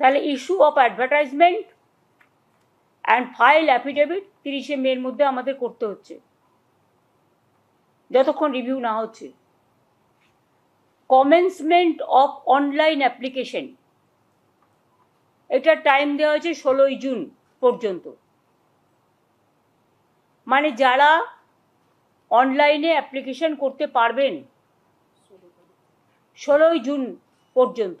তাহলে issue of advertisement and file affidavit তিরিশে মের মধ্যে আমাদের করতে হচ্ছে। যতক্ষণ রিভিউ না হচ্ছে। কমেন্সমেন্ট অফ অনলাইন অ্যাপ্লিকেশন এটার টাইম দেওয়া হয়েছে ষোলোই জুন পর্যন্ত। মানে যারা অনলাইনে অ্যাপ্লিকেশন করতে পারবেন, ষোলোই জুন পর্যন্ত।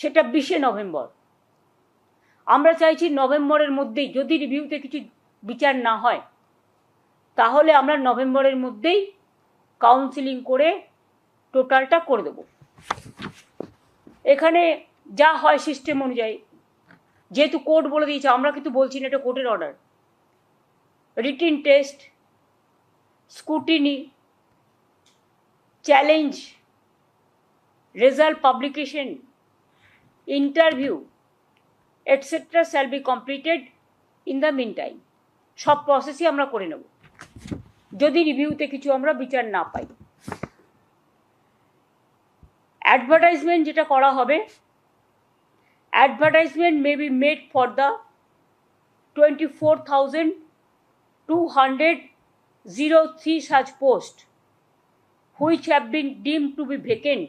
সেটা বিশে নভেম্বর। আমরা চাইছি নভেম্বরের মধ্যেই যদি রিভিউতে কিছু বিচার না হয়, তাহলে আমরা নভেম্বরের মধ্যেই কাউন্সিলিং করে টোটালটা করে দেব। এখানে যা হয় সিস্টেম অনুযায়ী, যেহেতু কোর্ট বলে দিয়েছে, আমরা কিন্তু বলছি না এটা কোর্টের order written test scrutiny challenge result publication interview etcetera shall be completed in the mean time সব প্রসেসই আমরা করে নেব। যদি রিভিউতে কিছু আমরা বিচার না পাই। অ্যাডভার্টাইজমেন্ট যেটা করা হবে advertisement may be made for the twenty four thousand two hundred zero three such post which have been deem to be vacant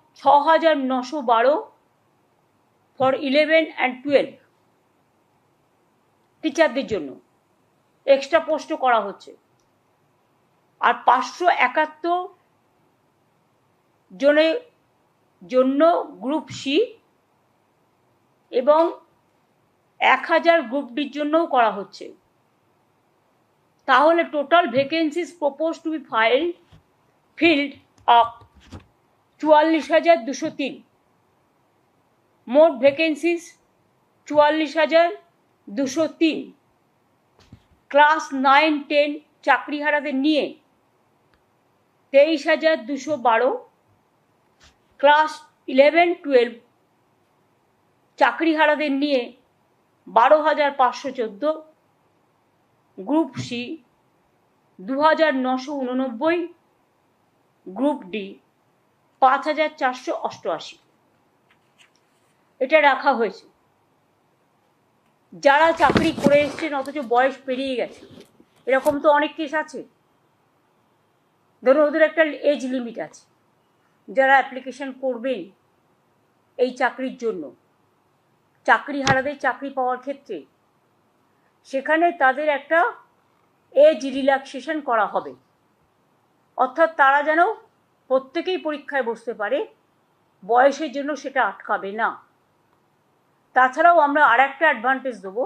ছ হাজার নশো বারো ফর ইলেভেন অ্যান্ড টুয়েলভ টিচারদের জন্য। এক্সট্রা পোস্টও করা হচ্ছে। আর পাঁচশো একাত্তর জনের জন্য গ্রুপ সি এবং এক হাজার গ্রুপ ডির জন্যও করা হচ্ছে। তাহলে total vacancies propose to be file field of চুয়াল্লিশ হাজার দুশো তিন। মোট ভ্যাকেন্সিস চুয়াল্লিশ হাজার দুশো তিন। ক্লাস নাইন টেন চাকরিহারাদের নিয়ে তেইশ হাজার দুশো বারো। ক্লাস ইলেভেন টুয়েলভ চাকরিহারাদের নিয়ে বারো হাজার পাঁচশো চোদ্দ। গ্রুপ সি দু হাজার নশো উননব্বই। গ্রুপ ডি পাঁচ হাজার চারশো অষ্টআশি। এটা রাখা হয়েছে। যারা চাকরি করে এসছেন, অথচ বয়স পেরিয়ে গেছে, এরকম তো অনেক কেস আছে। ধরুন, ওদের একটা এজ লিমিট আছে। যারা অ্যাপ্লিকেশন করবেন এই চাকরির জন্য, চাকরি হারাদের চাকরি পাওয়ার ক্ষেত্রে, সেখানে তাদের একটা এজ রিল্যাক্সেশন করা হবে। অর্থাৎ তারা যেন প্রত্যেকেই পরীক্ষায় বসতে পারে, বয়সের জন্য সেটা আটকাবে না। তাছাড়াও আমরা আর একটা অ্যাডভান্টেজ দেবো,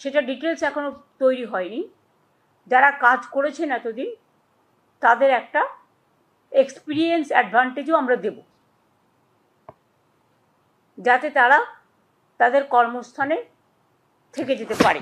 সেটা ডিটেলস এখনও তৈরি হয়নি। যারা কাজ করেছেন এতদিন, তাদের একটা এক্সপিরিয়েন্স অ্যাডভান্টেজও আমরা দেব। যাতে তারা তাদের কর্মস্থানে থেকে যেতে পারে।